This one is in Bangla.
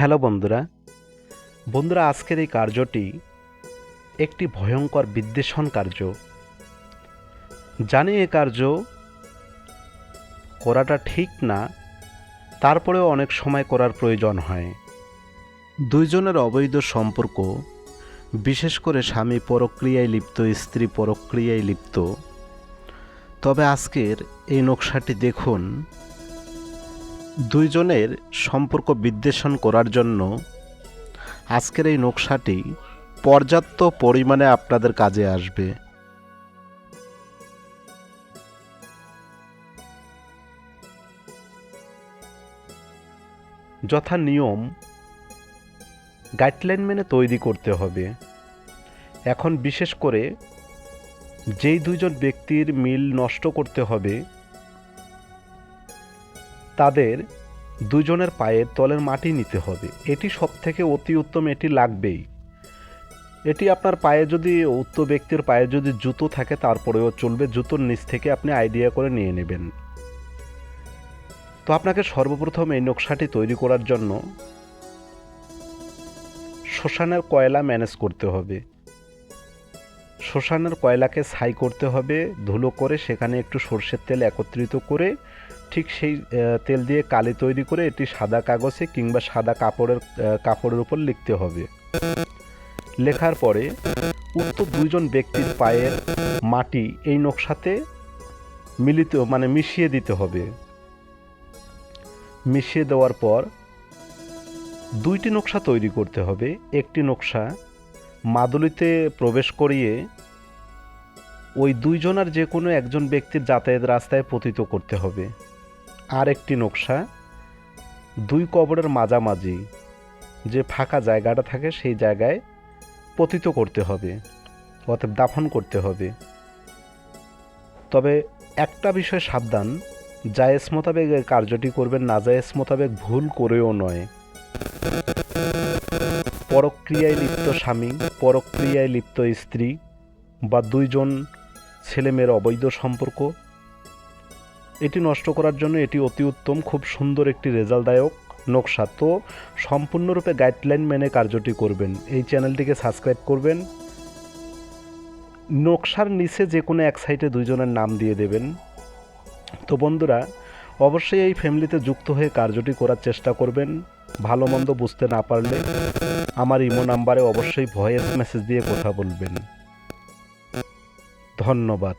হ্যালো বন্ধুরা। বন্ধুরা, আজকের এই কার্যটি একটি ভয়ঙ্কর বিদ্বেষণ কার্য। জানি এ কার্য করাটা ঠিক না, তারপরেও অনেক সময় করার প্রয়োজন হয়। দুইজনের অবৈধ সম্পর্ক, বিশেষ করে স্বামী পরক্রিয়ায় লিপ্ত, স্ত্রী পরক্রিয়ায় লিপ্ত। তবে আজকের এই নকশাটি দেখুন দুইজনের সম্পর্ক বিদ্বেষণ করার জন্য আজকের এই নকশাটি পর্যাপ্ত পরিমাণে আপনাদের কাজে আসবে। যথা নিয়ম, গাইডলাইন মেনে তৈরি করতে হবে। এখন বিশেষ করে যেই দুইজন ব্যক্তির মিল নষ্ট করতে হবে তাদের দুজনের পায়ের তলের মাটি নিতে হবে। এটি সব থেকে অতি উত্তম এটি লাগবেই। এটি আপনার পায়ে যদি, উক্ত ব্যক্তির পায়ে যদি জুতো থাকে, তারপরেও চলবে। জুতোর নিচ থেকে আপনি আইডিয়া করে নিয়ে নেবেন। তো আপনাকে সর্বপ্রথম এই নকশাটি তৈরি করার জন্য শ্মশানের কয়লা ম্যানেজ করতে হবে। শ্মশানের কয়লাকে ছাই করতে হবে। ধুলো করে সেখানে একটু সর্ষের তেল একত্রিত করে ঠিক সেই তেল দিয়ে কালি তৈরি করে এটি সাদা কাগজে কিংবা সাদা কাপড়ের কাপড়ের উপর লিখতে হবে। লেখার পরে উক্ত দুইজন ব্যক্তির পায়ের মাটি এই নকশাতে মিলিত মানে মিশিয়ে দিতে হবে। মিশিয়ে দেওয়ার পর দুইটি নকশা তৈরি করতে হবে। একটি নকশা মাদুলিতে প্রবেশ করিয়ে ওই দুইজনের যে কোনো একজন ব্যক্তির যাতায়াত রাস্তায় পতিত করতে হবে। আর একটি নকশা, দুই কবরের মাঝামাঝি যে ফাঁকা জায়গাটা থাকে সেই জায়গায় পতিত করতে হবে, অতএব দাফন করতে হবে। তবে একটা বিষয় সাবধান, জায়েজ মোতাবেক কার্যটি করবেন না, জায়েজ মোতাবেক ভুল করেও নয়। পরক্রিয়ায় লিপ্ত স্বামী, পরক্রিয়ায় লিপ্ত স্ত্রী বা দুইজন ছেলেমেয়ের অবৈধ সম্পর্ক এটি নষ্ট করার জন্য এটি অতি উত্তম, খুব সুন্দর একটি রেজাল্টদায়ক নকশা। তো সম্পূর্ণরূপে গাইডলাইন মেনে কার্যটি করবেন। এই চ্যানেলটিকে সাবস্ক্রাইব করবেন। নকশার নিচে যে কোনো এক সাইডে দুইজনের নাম দিয়ে দেবেন। তো বন্ধুরা, অবশ্যই এই ফ্যামিলিতে যুক্ত হয়ে কার্যটি করার চেষ্টা করবেন। ভালো মন্দ বুঝতে না পারলে আমার ইমো নাম্বারে অবশ্যই ভয়েস মেসেজ দিয়ে কথা বলবেন। ধন্যবাদ।